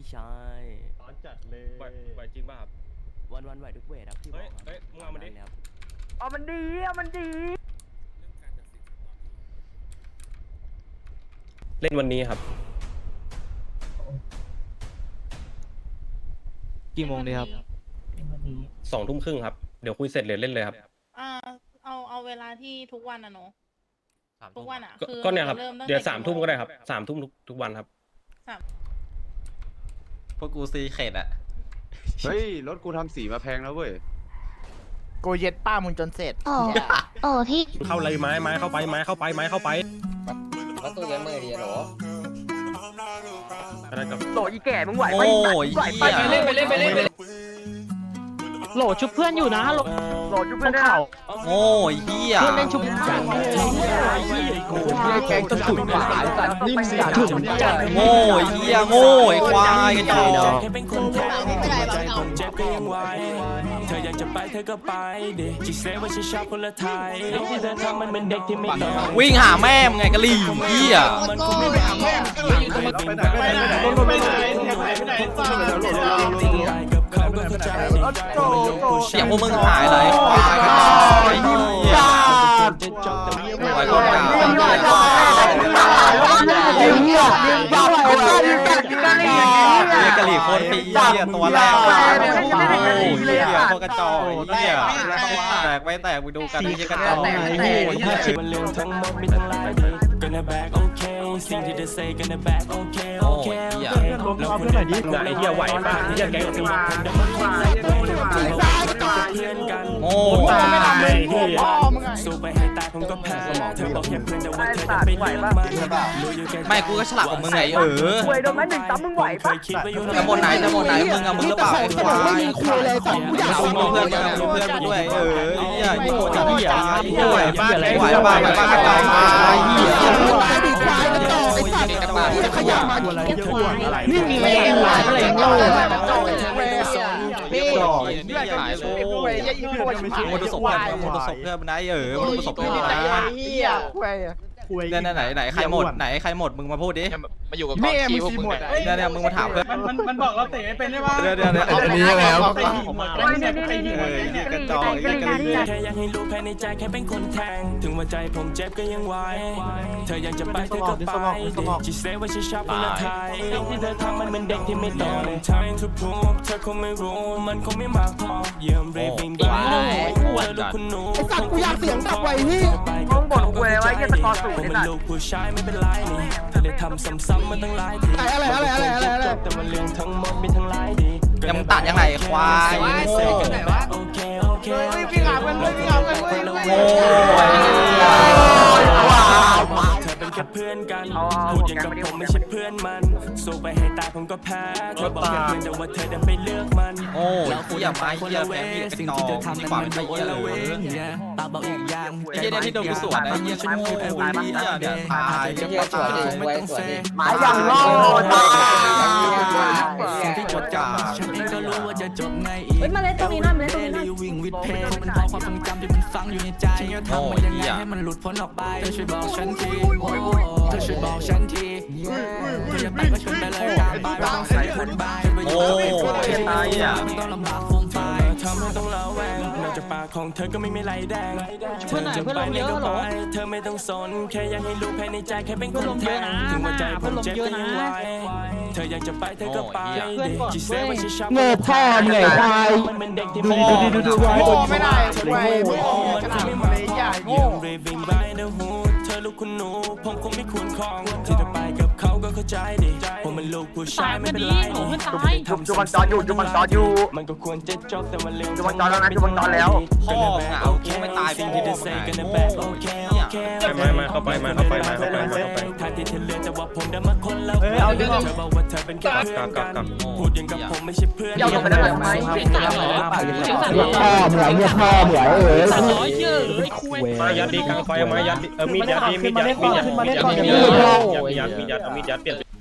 พี่ชายร้อนจัดเลยไหวไหวจริงป่ะครับ วันวันไหวทุกเวทครับที่บเฮ้อยกครับเฮ้ยมึงเอามันดิ ตครับเอามันดีเอามันดี เล่นวันนี้ครับ กี่โมงดีครับ สองทุ่มครึ่งครับ เดี๋ยวคุยเสร็จเลยเล่นเลยครับ อ่าเอาเอาเวลาที่ทุกวันอะเนาะทุกวันอะก็คือก็เนี่ยครับริ่ตั้งเดี๋ยวแต่สามทุ่มก็ได้ครับสามทุ่มทุกทุกวันครับ พวกกูซีเขตอะเฮ้ย รถกูทำสีมาแพงแล้วเว้ย กูเย็ดป้ามึงจนเสร็จโอ้โอ้ที่เข้าเลยไม้ไม้เข้าไปไม้เข้าไปไม้เข้าไปแล้วตู้ยังมือดีหรออะไรกับโหลอีแก่มึงไหวโอ้ปะยไหวเหี้ปะยเล่นไปเล่นไปเล่นไป โหลชุบเพื่อนอยู่นะโหลโหลจุ๊บเพื่อนได้เหรอโง่เหี้ยเพื่อนเล่นชุบจังแกงต้นถุนหวานสัตว์นิ่มสีถุนจังโง่เหี้ยโง่ไอ้ควายกระจอกแค่เป็นคนแทนใจผมเจ็บก็ยังไหวเธออยากจะไปเธอก็ไปดิจิเซว่าฉันชอบคนละไทยที่เธอทำมันเป็นเด็กที่ไม่โตวิ่งหาแม่มึงไงกะหรี่เหี้ยมันคงไม่เป็นแม่ไปไหนไปไหนไปไหนไปไหนไปไหนกับเขาก็เข้าใจดี เสียงพวกมึงหายเลยควายกระจอกไอ้เหี้ยจะจบแต่ไม่ควายคนกลาง เหี้ยกะหรี่โคตรปีเหี้ยตัวแรกโอ้เหี้ยโคตรกระจอกไอ้เหี้ยแตกไม่แตกไปดูกันไอ้เหี้ยกระจอกมันเรื่องทั้งหมดมีทั้งหลายดีกันนะแบกโอเคสิ่งที่เธอ say กันนะแบกโอเคโอเคโอเคแล้วคุณได้ดีไอ้เหี้ยไหวป่ะไอ้เหี้ยแกงตีเพื่อนกันโง่ตายเหี้ย สู้ไปให้ตายผมก็แพ้เธอบอกแค่เพื่อนแต่ว่าเธอจะไปเลือกมันรู้อยู่แค่ไม่กูก็ฉลาดกว่ามึงไงเออหวยโดนไม้หนึ่งตั้มมึงไหวปะจะหมดไหนจะหมดไหนมึงอะมึงหรือเปล่าไอ้ควายไม่มีคุยเลยสองกูอยากเอาเอาเพื่อนกันเอาเพื่อนมาด้วยเออเหี้ยยิ่งโหดจังเหี้ยไหวป้าไหวป้าไหวป้ากระจอกเหี้ยดีควายกระจอกไอ้สัตว์ขยันมานี่มีอะไรหวานอะไรโง่ นี่หายโง่โมดูศพเพื่อนโมดูศพเพื่อนมันไหนเออโมดูศพเพื่อนมันไหนเฮีย คุยเนี่ยไหนไหนใครหมดไหนใครหมดมึงมาพูดดิมาอยู่กับแม่มึงซีหมดเนี่ยเนี่ยมึงมาถามเพื่อน มันมันบอกเราเตะไม่เป็นได้ปะเดี๋ยวเดี๋ยวเดี๋ยว อันนี้แล้วนี่นี่นี่นี่เออเหี้ยกระจอกเหี้ยกระลีแค่อยากให้รู้ภายในใจแค่เป็นคนแทง ถึงว่าใจผมเจ็บก็ยังไหวเธออยากจะไปเธอก็ไปจิเซว่าฉันชอบคนละไทยที่เธอทำมันเป็นเด็กที่ไม่โต Time to prove เธอคงไม่รู้มันคงไม่มากพอเยี่ยม raving บ้าเธอลูกคุณหนูไอ้สัตว์กูอยากเสียงสักไว้ที่ มึงบ่นกูเลยว่าแค่สกอร์สูงผมนี่เป็นสัตว์ลูกผู้ชายไม่เป็นไรนี่เธอได้ทำซ้ำๆมาตั้งหลายทีอะไรอะไรอะไรอะไรอะไรแต่ว่าเรื่องทั้งหมดมีทั้งหลายดียังมึงตัดยังไงควายโง่โอเคโอเคพี่งามกันเลยพี่งามกันเลยโง่ไอ้เหี้ยเธอเป็นแค่เพื่อนกัน พูดอย่างกับผมไม่ใช่เพื่อนมันสู้ไปให้ตายผมก็แพ้เธอบอกแค่เพื่อนแต่ว่าเธอดันไปเลือกมันโง่เหี้ยไม้เหี้ยแม่งเหี้ยกระจอกดีกว่าเป็นไอ้เหี้ยเลยตาบอกอีกอย่างไอ้เหี้ยเนี่ยที่โดนกูสวนนะไอ้เหี้ยชั่วโง่ไอ้เหี้ยเนี่ยตายเหี้ยตายไม่ต้องเซ่หมายอย่างโง่ตาย จำที่มันฝังอยู่ในใจฉันจะทำมันยังไงให้มันหลุดพ้นออกไปเธอช่วยบอกฉันทีเธอช่วยบอกฉันทีเธอจะไปก็ชวนไปเลยตามไปไม่ต้องเสียคนบายโง่ไอ้เหี้ยไม่ต้องลำบากฟูมไฟทำให้ต้องระแวงนอกจากปากของเธอก็ไม่มีไรแดงเธอจะไปไหนก็ไปเธอไม่ต้องสนแค่อยากให้รู้ภายในใจแค่เป็นคนแทนถึงว่าใจผมเจ็บก็ยังไหวเธออยากจะไปเธอก็ไปจีเซ่ว่าฉันชอบโง่พ่อมึงไงควายมันเป็นเด็กที่ดูไม่ดูดูดูดูโง่ไม่ได้คว คงไม่คุ้นครองที่จะไปกับเขาก็เข้าใจดิผมเป็นลูกผู้ชายไม่เป็นไรจุบจุบมันจออยู่จุบมันจออยู่มันก็ควรจะจบแต่วันเร็วจุบมันจอแล้วนะจุบมันจอแล้วพ่อมึงอะเอากูไม่ตายสิ่งพ่อที่มึเธองเซอะกันนะโง่แบกโอเคโอเคมามาเข้าไปมาเข้าไปมาเข้าไปมาเข้าไปทางที่เธอเลือกแต่ว่าผมเดินมาคนละเวเธอบอกว่าเธอเป็นแค่เพื่อนกันพูดอย่างกับผมไม่ใช่เพื่อนเจ้าลงไปได้ไหมพ่อมึงไงเนี่ยพ่อมึงไงเออ มายัดดีกลางไฟมายัดดิเออมีดยัดดิมีดยัดมีดยัดมีดยัดมีดยัดมีดยัดมีดยัดเอามีดยัดเปลี่ยน